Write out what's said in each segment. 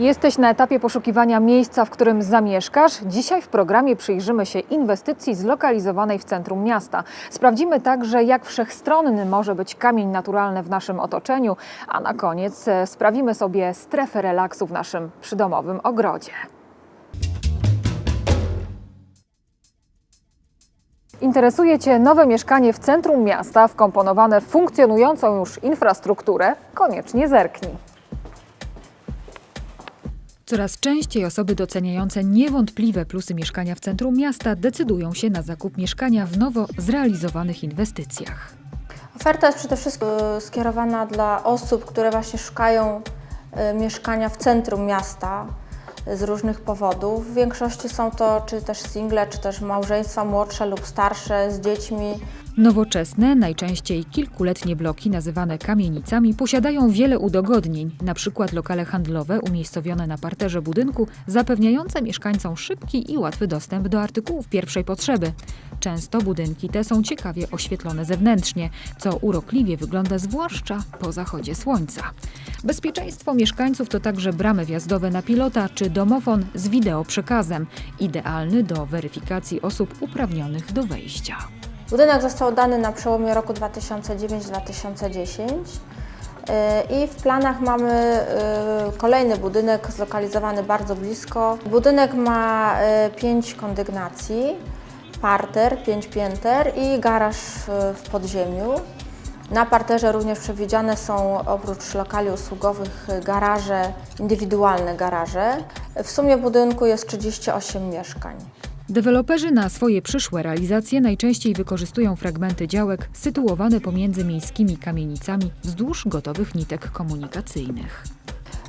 Jesteś na etapie poszukiwania miejsca, w którym zamieszkasz? Dzisiaj w programie przyjrzymy się inwestycji zlokalizowanej w centrum miasta. Sprawdzimy także, jak wszechstronny może być kamień naturalny w naszym otoczeniu, a na koniec e, sprawimy sobie strefę relaksu w naszym przydomowym ogrodzie. Interesuje Cię nowe mieszkanie w centrum miasta, wkomponowane w funkcjonującą już infrastrukturę? Koniecznie zerknij. Coraz częściej osoby doceniające niewątpliwe plusy mieszkania w centrum miasta decydują się na zakup mieszkania w nowo zrealizowanych inwestycjach. Oferta jest przede wszystkim e, skierowana dla osób, które właśnie szukają e, mieszkania w centrum miasta e, z różnych powodów. W większości są to czy też single, czy też małżeństwa młodsze lub starsze z dziećmi. Nowoczesne, najczęściej kilkuletnie bloki nazywane kamienicami posiadają wiele udogodnień, np. lokale handlowe umiejscowione na parterze budynku, zapewniające mieszkańcom szybki i łatwy dostęp do artykułów pierwszej potrzeby. Często budynki te są ciekawie oświetlone zewnętrznie, co urokliwie wygląda zwłaszcza po zachodzie słońca. Bezpieczeństwo mieszkańców to także bramy wjazdowe na pilota czy domofon z wideoprzekazem, idealny do weryfikacji osób uprawnionych do wejścia. Budynek został oddany na przełomie roku 2009-2010 e, i w planach mamy e, kolejny budynek zlokalizowany bardzo blisko. Budynek ma e, pięć kondygnacji, parter, pięć pięter i garaż w- podziemiu. Na parterze również przewidziane są oprócz lokali usługowych garaże, indywidualne garaże. W sumie budynku jest 38 mieszkań. Deweloperzy na swoje przyszłe realizacje najczęściej wykorzystują fragmenty działek sytuowane pomiędzy miejskimi kamienicami wzdłuż gotowych nitek komunikacyjnych.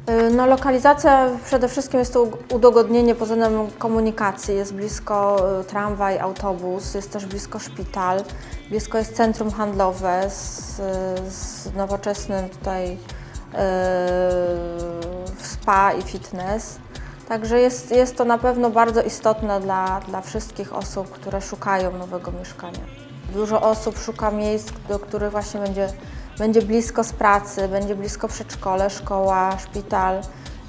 Y, No, lokalizacja przede wszystkim jest to udogodnienie pod względem komunikacji. Jest blisko y, tramwaj, autobus, jest też blisko szpital, blisko jest centrum handlowe z, z nowoczesnym tutaj y, spa i fitness. Także jest, jest to na pewno bardzo istotne dla, dla wszystkich osób, które szukają nowego mieszkania. Dużo osób szuka miejsc, do których właśnie będzie, będzie blisko z pracy, będzie blisko przedszkole, szkoła, szpital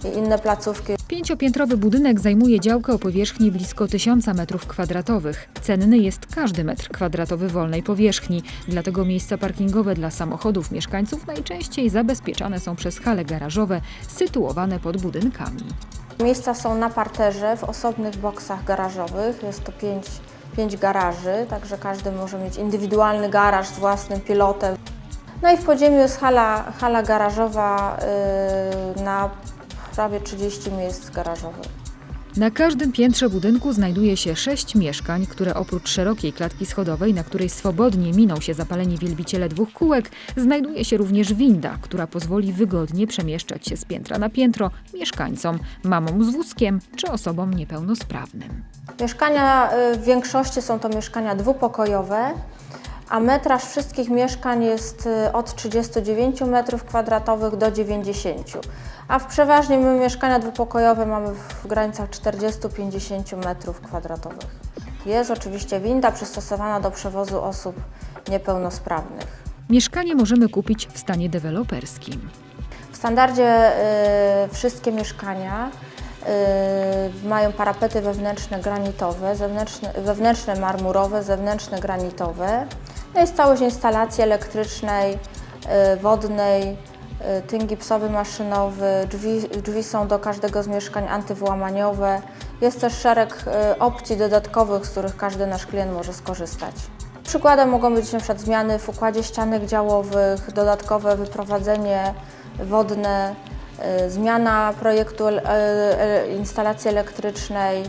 i inne placówki. Pięciopiętrowy budynek zajmuje działkę o powierzchni blisko 1000 m2. Cenny jest każdy metr kwadratowy wolnej powierzchni, dlatego miejsca parkingowe dla samochodów mieszkańców najczęściej zabezpieczane są przez hale garażowe sytuowane pod budynkami. Miejsca są na parterze, w osobnych boksach garażowych. Jest to pięć, pięć garaży, także każdy może mieć indywidualny garaż z własnym pilotem. No i w podziemiu jest hala, hala garażowa yy, na prawie 30 miejsc garażowych. Na każdym piętrze budynku znajduje się sześć mieszkań, które oprócz szerokiej klatki schodowej, na której swobodnie miną się zapaleni wielbiciele dwóch kółek, znajduje się również winda, która pozwoli wygodnie przemieszczać się z piętra na piętro mieszkańcom, mamom z wózkiem czy osobom niepełnosprawnym. Mieszkania y, w większości są to mieszkania dwupokojowe, a metraż wszystkich mieszkań jest y, od 39 m2 do 90 a w przeważnie my mieszkania dwupokojowe mamy w granicach 40-50 m2. Jest oczywiście winda przystosowana do przewozu osób niepełnosprawnych. Mieszkanie możemy kupić w stanie deweloperskim. W standardzie y, wszystkie mieszkania y, mają parapety wewnętrzne granitowe, zewnętrzne, wewnętrzne marmurowe, zewnętrzne granitowe. Jest całość instalacji elektrycznej, y, wodnej, y, tyn gipsowy maszynowy, drzwi, drzwi są do każdego z mieszkań antywłamaniowe. Jest też szereg y, opcji dodatkowych, z których każdy nasz klient może skorzystać. Przykładem mogą być np. zmiany w układzie ścianek działowych, dodatkowe wyprowadzenie wodne, zmiana projektu instalacji elektrycznej,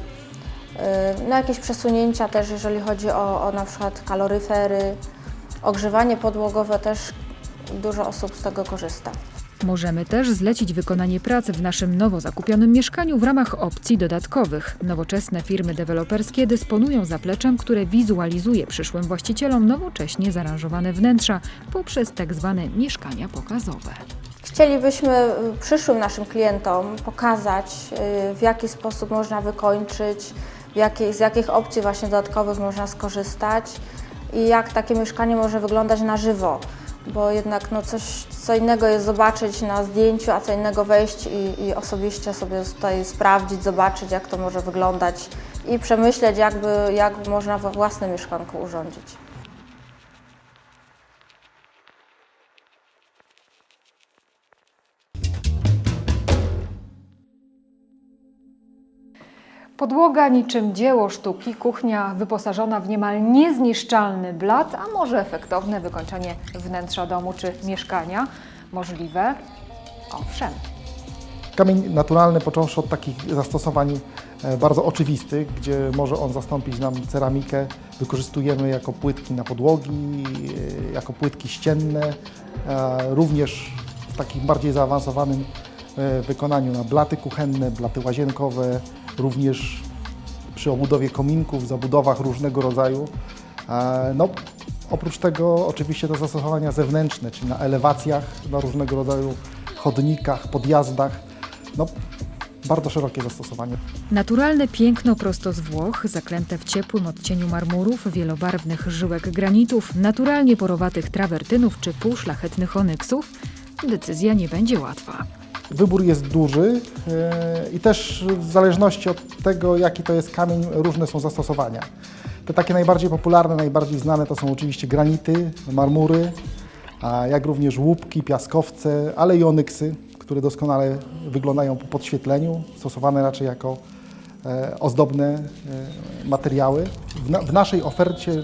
no jakieś przesunięcia też, jeżeli chodzi o, o na przykład kaloryfery, ogrzewanie podłogowe też dużo osób z tego korzysta. Możemy też zlecić wykonanie prac w naszym nowo zakupionym mieszkaniu w ramach opcji dodatkowych. Nowoczesne firmy deweloperskie dysponują zapleczem, które wizualizuje przyszłym właścicielom nowocześnie zaaranżowane wnętrza poprzez tak zwane mieszkania pokazowe. Chcielibyśmy y, przyszłym naszym klientom pokazać, y, w jaki sposób można wykończyć, z jakich opcji właśnie dodatkowych można skorzystać i jak takie mieszkanie może wyglądać na żywo. bo jednak no coś, co innego jest zobaczyć na zdjęciu, a co innego wejść i, i osobiście sobie tutaj sprawdzić, zobaczyć jak to może wyglądać i przemyśleć jakby, jak można we własnym mieszkanku urządzić. Podłoga niczym dzieło sztuki, kuchnia wyposażona w niemal niezniszczalny blat, a może efektowne wykończenie wnętrza domu czy mieszkania możliwe? Owszem. Kamień naturalny, począwszy od takich zastosowań e, bardzo oczywistych, gdzie może on zastąpić nam ceramikę, wykorzystujemy jako płytki na podłogi, e, jako płytki ścienne, również w takim bardziej zaawansowanym e, wykonaniu na blaty kuchenne, blaty łazienkowe, również przy obudowie kominków, zabudowach różnego rodzaju. E, No, oprócz tego oczywiście to zastosowania zewnętrzne, czyli na elewacjach, na różnego rodzaju chodnikach, podjazdach. No, bardzo szerokie zastosowanie. Naturalne piękno prosto z Włoch, zaklęte w ciepłym odcieniu marmurów, wielobarwnych żyłek granitów, naturalnie porowatych trawertynów czy półszlachetnych onyksów, decyzja nie będzie łatwa. Wybór jest duży e, i też w zależności od tego, jaki to jest kamień, różne są zastosowania. Te takie najbardziej popularne, najbardziej znane to są oczywiście granity, marmury, jak również łupki, piaskowce, ale i onyksy, które doskonale wyglądają po podświetleniu, stosowane raczej jako e, ozdobne e, materiały. W, na, w naszej ofercie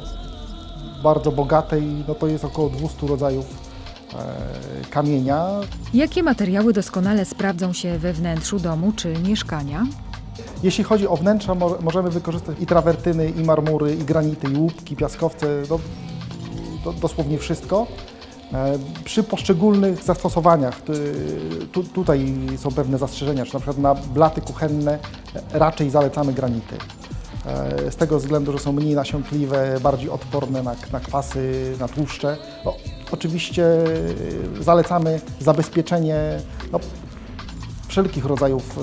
bardzo bogatej, no to jest około 200 rodzajów kamienia. Jakie materiały doskonale sprawdzą się we wnętrzu domu czy mieszkania? Jeśli chodzi o wnętrza, mo możemy wykorzystać i trawertyny, i marmury, i granity, i łupki, piaskowce, no, do, dosłownie wszystko. E, Przy poszczególnych zastosowaniach, ty- tu, tutaj są pewne zastrzeżenia, czy na przykład na blaty kuchenne e, raczej zalecamy granity. E, Z tego względu, że są mniej nasiąkliwe, bardziej odporne na, na kwasy, na tłuszcze. No, oczywiście e, zalecamy zabezpieczenie no, wszelkich rodzajów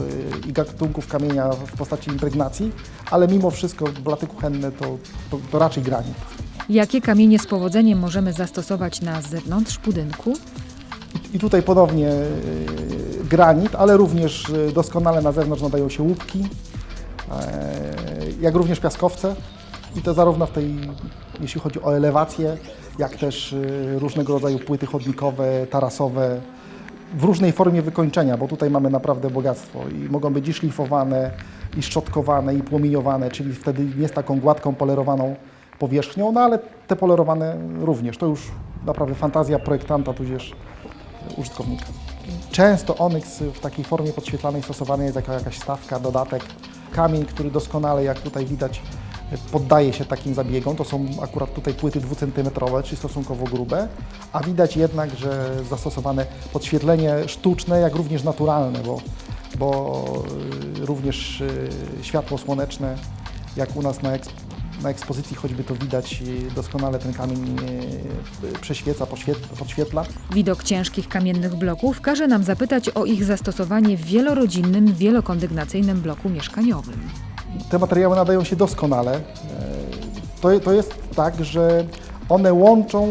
y, i gatunków kamienia w postaci impregnacji, ale mimo wszystko blaty kuchenne to, to, to raczej granit. Jakie kamienie z powodzeniem możemy zastosować na zewnątrz budynku? I tutaj ponownie y, granit, ale również y, doskonale na zewnątrz nadają się łupki, e, jak również piaskowce. I to zarówno w tej, jeśli chodzi o elewację, jak też y, różnego rodzaju płyty chodnikowe, tarasowe, w różnej formie wykończenia, bo tutaj mamy naprawdę bogactwo i mogą być i szlifowane, i szczotkowane, i płomieniowane, czyli wtedy nie z taką gładką, polerowaną powierzchnią, no ale te polerowane również. To już naprawdę fantazja projektanta, tudzież użytkownika. Często onyks w takiej formie podświetlanej stosowany jest jako jakaś stawka, dodatek. Kamień, który doskonale, jak tutaj widać, poddaje się takim zabiegom. To są akurat tutaj płyty dwucentymetrowe, czyli stosunkowo grube, a widać jednak, że zastosowane podświetlenie sztuczne, jak również naturalne, bo, bo y, również y, światło słoneczne, jak u nas na, na ekspozycji choćby to widać, y, doskonale ten kamień prześwieca, podświetla. Widok ciężkich kamiennych bloków każe nam zapytać o ich zastosowanie w wielorodzinnym, wielokondygnacyjnym bloku mieszkaniowym. Te materiały nadają się doskonale. E, To, to jest tak, że one łączą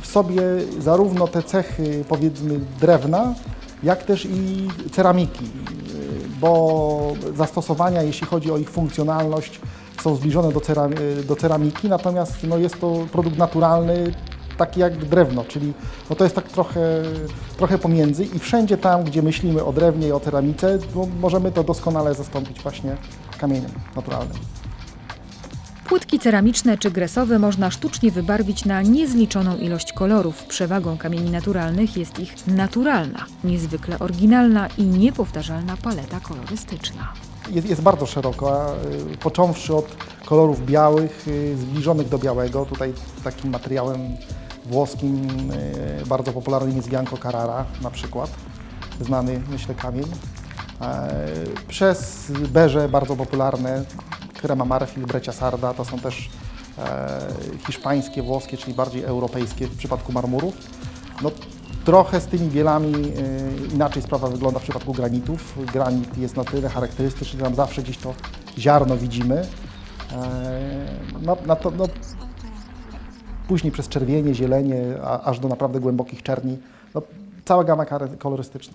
w sobie zarówno te cechy, powiedzmy, drewna, jak też i ceramiki, E, bo zastosowania, jeśli chodzi o ich funkcjonalność, są zbliżone do, cera, do ceramiki, natomiast no, jest to produkt naturalny, taki jak drewno, czyli no, to jest tak trochę, trochę pomiędzy i wszędzie tam, gdzie myślimy o drewnie i o ceramice, no, możemy to doskonale zastąpić właśnie kamieniem naturalnym. Płytki ceramiczne czy gresowe można sztucznie wybarwić na niezliczoną ilość kolorów. Przewagą kamieni naturalnych jest ich naturalna, niezwykle oryginalna i niepowtarzalna paleta kolorystyczna. Jest, jest bardzo szeroka, y, począwszy od kolorów białych, y, zbliżonych do białego. Tutaj takim materiałem włoskim y, bardzo popularnym jest Bianco Carrara na przykład, znany myślę kamień. E, Przez beże bardzo popularne, Crema Marfil, Brecia Sarda, to są też e, hiszpańskie, włoskie, czyli bardziej europejskie w przypadku marmurów. No, trochę z tymi bielami e, inaczej sprawa wygląda w przypadku granitów. Granit jest na tyle charakterystyczny, że tam zawsze gdzieś to ziarno widzimy. No, to, no, później przez czerwienie, zielenie, a, aż do naprawdę głębokich czerni. No, cała gama kolorystyczna.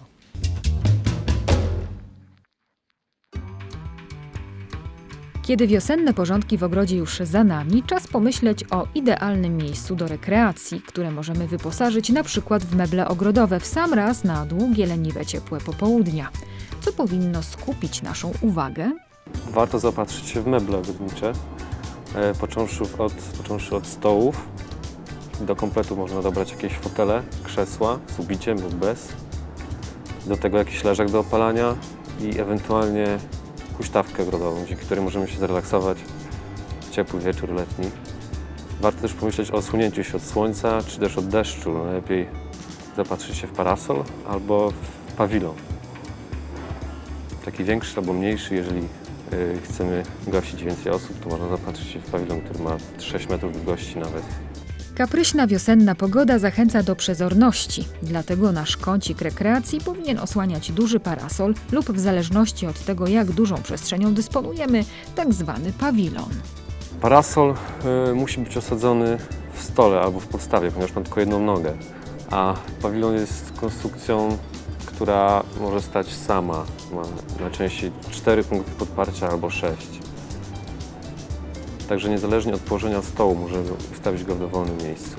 Kiedy wiosenne porządki w ogrodzie już za nami, czas pomyśleć o idealnym miejscu do rekreacji, które możemy wyposażyć na przykład w meble ogrodowe w sam raz na długie, leniwe, ciepłe popołudnia. Co powinno skupić naszą uwagę? Warto zaopatrzyć się w meble ogrodnicze, e, począwszy od, począwszy od stołów. Do kompletu można dobrać jakieś fotele, krzesła z ubiciem lub bez. Do tego jakiś leżak do opalania i ewentualnie huśtawkę ogrodową, dzięki której możemy się zrelaksować w ciepły wieczór letni. Warto też pomyśleć o osłonięciu się od słońca czy też od deszczu. Najlepiej zapatrzyć się w parasol albo w pawilon. Taki większy albo mniejszy, jeżeli y, chcemy gościć więcej osób, to można zapatrzyć się w pawilon, który ma 6 metrów długości nawet. Kapryśna wiosenna pogoda zachęca do przezorności, dlatego nasz kącik rekreacji powinien osłaniać duży parasol lub w zależności od tego, jak dużą przestrzenią dysponujemy, tak zwany pawilon. Parasol y, musi być osadzony w stole albo w podstawie, ponieważ ma tylko jedną nogę, a pawilon jest konstrukcją, która może stać sama. Ma najczęściej 4 punkty podparcia albo 6. Także niezależnie od położenia stołu możemy ustawić go w dowolnym miejscu.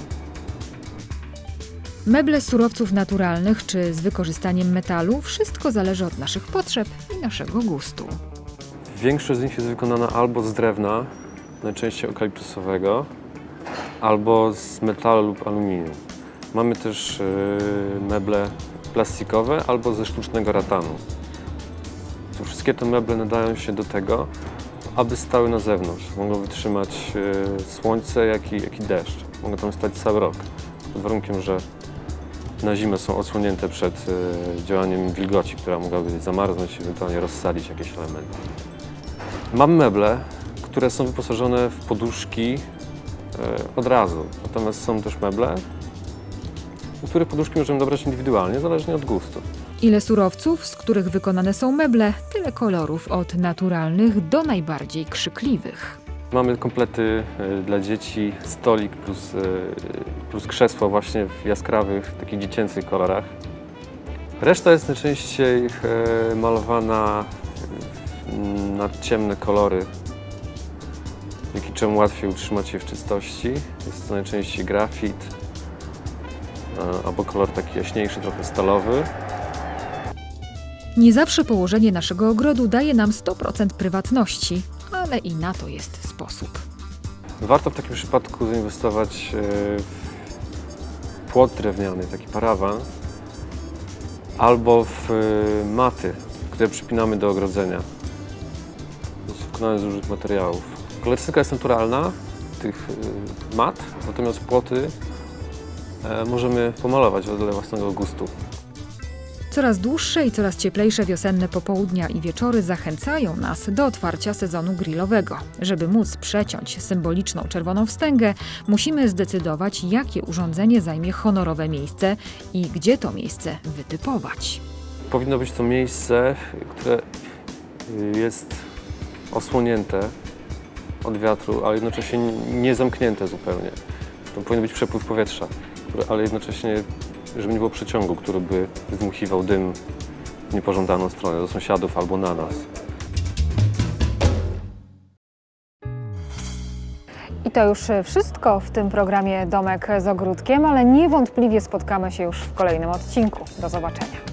Meble z surowców naturalnych czy z wykorzystaniem metalu wszystko zależy od naszych potrzeb i naszego gustu. Większość z nich jest wykonana albo z drewna, najczęściej eukaliptusowego, albo z metalu lub aluminium. Mamy też yy, meble plastikowe albo ze sztucznego ratanu. Wszystkie te meble nadają się do tego, aby stały na zewnątrz. Mogą wytrzymać yy, słońce, jak i, jak i deszcz. Mogą tam stać cały rok, pod warunkiem, że na zimę są odsłonięte przed yy, działaniem wilgoci, która mogłaby zamarznąć i ewentualnie rozsadzić jakieś elementy. Mam meble, które są wyposażone w poduszki e, od razu. Natomiast są też meble, u których poduszki możemy dobrać indywidualnie, zależnie od gustu. Ile surowców, z których wykonane są meble, tyle kolorów od naturalnych do najbardziej krzykliwych. Mamy komplety e, dla dzieci, stolik plus, e, plus krzesło właśnie w jaskrawych, takich dziecięcych kolorach. Reszta jest najczęściej e, malowana na ciemne kolory, dzięki czemu łatwiej utrzymać je w czystości. Jest to najczęściej grafit albo kolor taki jaśniejszy, trochę stalowy. Nie zawsze położenie naszego ogrodu daje nam 100% prywatności, ale i na to jest sposób. Warto w takim przypadku zainwestować e, w płot drewniany, taki parawan, albo w e, maty, które przypinamy do ogrodzenia. Wykonane z różnych materiałów. Kolorystyka jest naturalna tych e, mat, natomiast płoty możemy pomalować wedle własnego gustu. Coraz dłuższe i coraz cieplejsze wiosenne popołudnia i wieczory zachęcają nas do otwarcia sezonu grillowego. Żeby móc przeciąć symboliczną czerwoną wstęgę, musimy zdecydować, jakie urządzenie zajmie honorowe miejsce i gdzie to miejsce wytypować. Powinno być to miejsce, które jest osłonięte od wiatru, ale jednocześnie nie zamknięte zupełnie. To powinien być przepływ powietrza, ale jednocześnie, żeby nie było przeciągu, który by zdmuchiwał dym w niepożądaną stronę, do sąsiadów albo na nas. I to już wszystko w tym programie Domek z Ogródkiem, ale niewątpliwie spotkamy się już w kolejnym odcinku. Do zobaczenia.